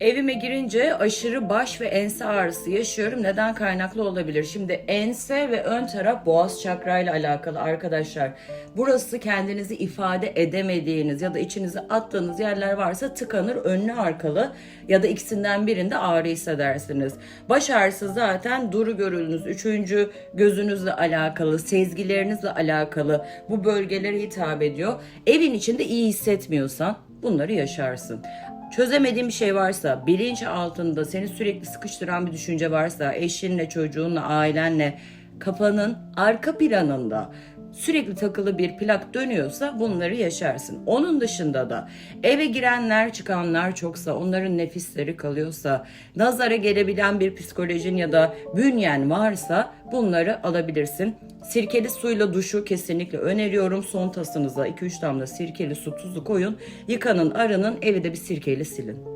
Evime girince aşırı baş ve ense ağrısı yaşıyorum. Neden kaynaklı olabilir? Şimdi ense ve ön taraf boğaz çakrayla alakalı arkadaşlar. Burası kendinizi ifade edemediğiniz ya da içinize attığınız yerler varsa tıkanır önlü arkalı ya da ikisinden birinde ağrı hissedersiniz. Baş ağrısı zaten duru görünüz, üçüncü gözünüzle alakalı, sezgilerinizle alakalı bu bölgelere hitap ediyor. Evin içinde iyi hissetmiyorsan bunları yaşarsın. Çözemediğin bir şey varsa, bilinç altında seni sürekli sıkıştıran bir düşünce varsa, eşinle, çocuğunla, ailenle, kafanın arka planında sürekli takılı bir plak dönüyorsa bunları yaşarsın. Onun dışında da eve girenler çıkanlar çoksa, onların nefisleri kalıyorsa, nazara gelebilen bir psikolojin ya da bünyen varsa bunları alabilirsin. Sirkeli suyla duşu kesinlikle öneriyorum. Son tasınıza 2-3 damla sirkeli su tuzu koyun. Yıkanın, arının, evi de bir sirkeyle silin.